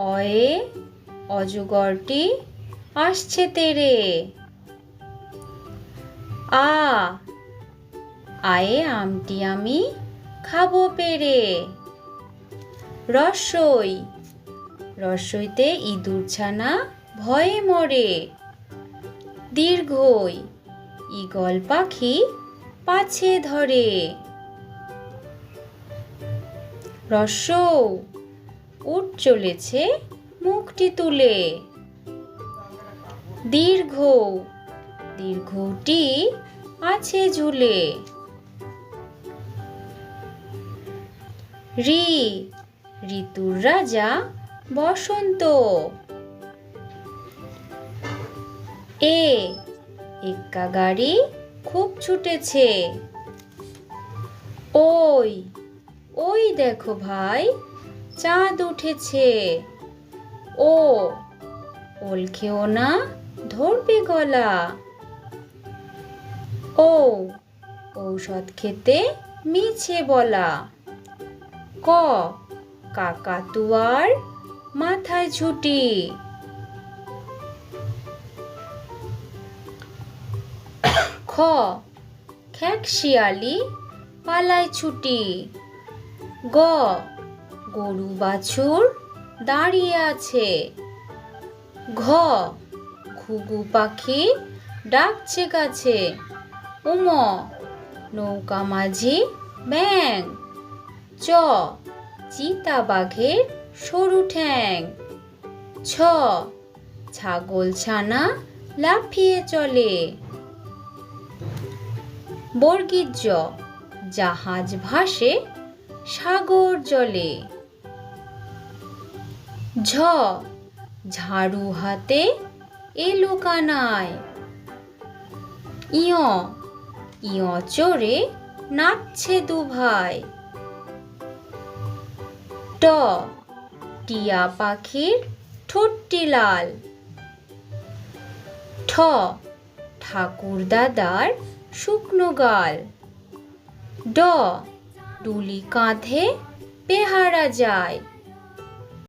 অয়ে অজগরটি আসছে তেরে। আ, আয়ে আমটি আমি খাব পেরে। রসই, রসইতে ইঁদুর ছানা ভয়ে মরে। দীর্ঘই, ঈগল পাখি পাছে ধরে। রসৌ উঠ চলেছে মুখটি তুলে। দীর্ঘ, দীর্ঘটি আছে ঝুলে। রি, ঋতুর রাজা বসন্ত। এ, এক্কা গাড়ি খুব ছুটেছে। ওই ওই দেখো ভাই চাঁদ উঠেছে। ও, ওল খেও না, ধরবে গলা। ও, ঔষধ খেতে মিছে বলা। ক, কাকাতুয়ার মাথায় ঝুটি। খ, খ্যাক শিয়ালি, পালায় ছুটি। গ গরু বাছুর দাঁড়িয়ে আছে। ঘ, ঘুঘু পাখি ডাকছে গাছে উম, নৌকা মাঝি ব্যাং চ, চিতা বাঘের সরু ঠ্যাং। ছ, ছাগল ছানা লাফিয়ে চলে। বর্গীর জাহাজ ভাসে সাগর জলে। ঝ, ঝাড়ু হাতে এলো কানায়। ইয় ইয় চড়ে নাচছে দু ভাই ট, টিয়া পাখির ঠোঁটটি লাল। ঠ, ঠাকুর দাদার শুকনো গাল। ড ডুলি কাঁধে পেহারা যায়।